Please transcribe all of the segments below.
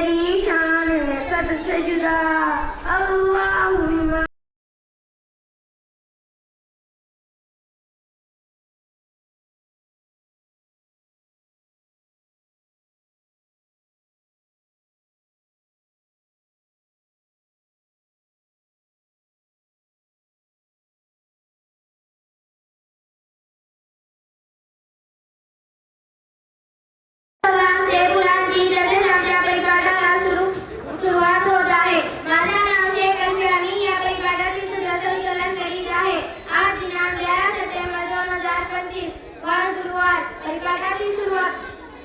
perişan esnaf secda Allahümme Thank you. असतील वार गुरुवार हरिपाठाची सुरुवात.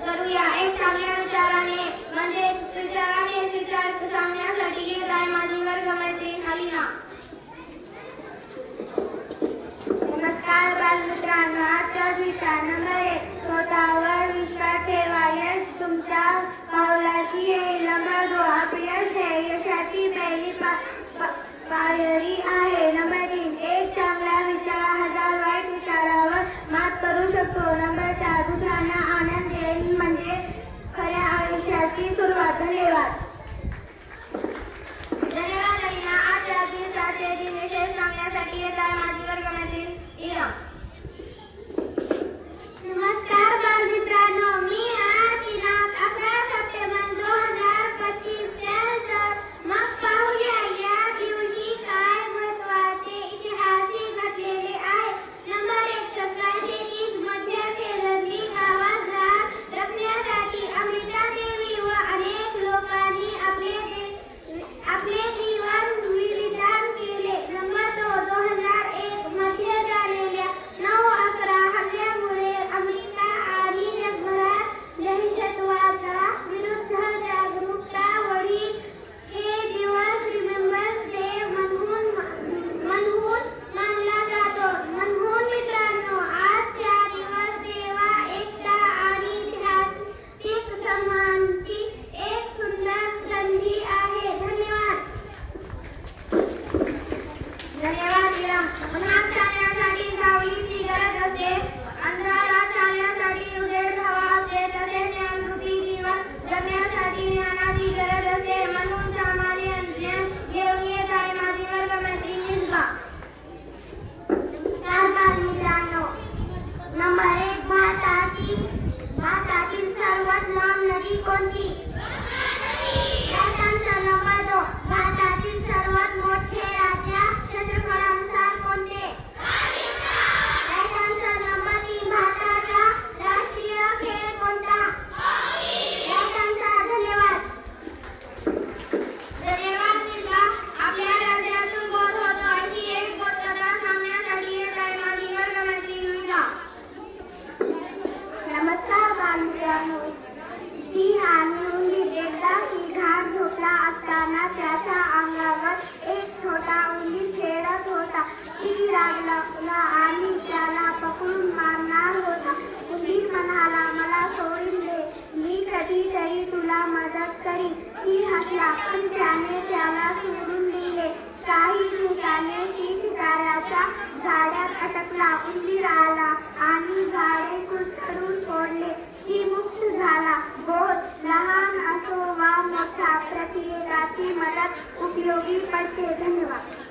करूया एक चांगल्या विचाराने म्हणजे विचाराने विचार सांगण्यासाठी येत आहे माझी वर्गमध्ये खाली ना नमस्कार बालमित्रांनो आजचा विचार नंबर एक. स्वतःवर विश्वास ठेवा यश तुमच्या पावलाची येईल. नंबर दोन अपयश हे यशाची पहिली पायरी आहे. नंबर આજની શરૂઆત ધન્યવાદ धन्यवाद आज आज दिन साथ दिन विशेष मांगण्यासाठी येतात माझी वर्गमधील इराण कापला आणि त्याला पकडून मारणार होता. मुली म्हणाला मला सोडून दे. मी कधीतरी तुला मदत करीन. ती हसला पण त्याने त्याला सोडून दिले. काही दिवसाने ती शिकाऱ्याच्या झाड्यात अटकला उंदी राहिला आणि झाडे कुठून सोडले ती मुक्त झाला. बोल लहान असो वा मोठा प्रत्येकाची मदत उपयोगी पडते. धन्यवाद.